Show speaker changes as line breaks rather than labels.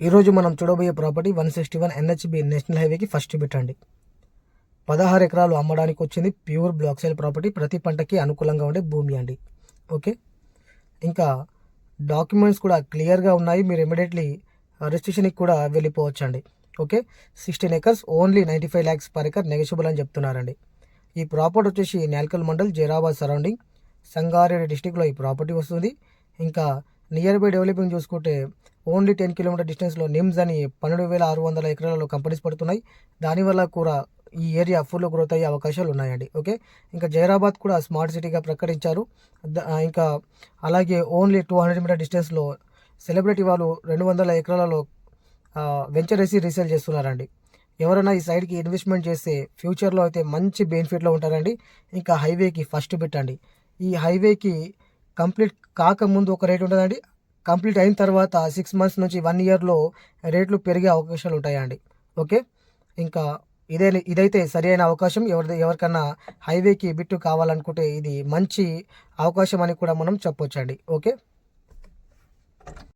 ఈరోజు మనం చూడబోయే property one sixty one N H B national హైవేకి ఫస్ట్ బిట్ అండి. పదహారు ఎకరాలు అమ్మడానికి వచ్చింది ప్యూర్ బ్లాక్ సైల్ ప్రాపర్టీ ప్రతి పంటకి అనుకూలంగా ఉండే భూమి అండి. ఓకే? ఇంకా డాక్యుమెంట్స్ కూడా క్లియర్గా ఉన్నాయి. మీరు ఇమీడియట్లీ రిజిస్ట్రేషన్కి కూడా వెళ్ళిపోవచ్చు అండి okay? Sixteen acres only ninety five lakhs per acre negotiable అని చెప్తున్నారండి. ఈ ప్రాపర్టీ వచ్చేసి నేల్కల్ మండల్ జైరాబాద్ సరౌండింగ్. సంగారెడ్డి డిస్టిక్లో ఈ ప్రాపర్టీ వస్తుంది. ఇంకా నియర్ బై డెవలపింగ్ చూసుకుంటే ఓన్లీ టెన్ కిలోమీటర్ డిస్టెన్స్లో నిమ్స్ అని పన్నెండు వేల ఆరు వందల ఎకరాలలో కంపెనీస్ పడుతున్నాయి. దానివల్ల కూడా ఈ ఏరియా ఫుల్ గ్రోత్ అయ్యే అవకాశాలు ఉన్నాయండి. ఓకే? ఇంకా జైరాబాద్ కూడా స్మార్ట్ సిటీగా ప్రకటించారు. ఇంకా అలాగే ఓన్లీ టూ హండ్రెడ్ మీటర్ డిస్టెన్స్లో సెలబ్రిటీ వాళ్ళు రెండు వందల ఎకరాలలో వెంచర్ వేసి రీసేల్ చేస్తున్నారండి. ఎవరైనా ఈ సైడ్కి ఇన్వెస్ట్మెంట్ చేస్తే ఫ్యూచర్లో అయితే మంచి బెనిఫిట్లో ఉంటారండి. ఇంకా హైవేకి ఫస్ట్ పెట్టండి ఈ హైవేకి కంప్లీట్ కాకముందు ఒక రేట్ ఉంటుందండి. కంప్లీట్ అయిన తర్వాత సిక్స్ మంత్స్ నుంచి వన్ ఇయర్లో రేట్లు పెరిగే అవకాశాలు ఉంటాయండి. ఓకే? ఇంకా ఇదే ఇదైతే సరి అయిన అవకాశం. ఎవరి ఎవరికన్నా హైవేకి బిట్టు కావాలనుకుంటే ఇది మంచి అవకాశం అని కూడా మనం చెప్పొచ్చండి. ఓకే?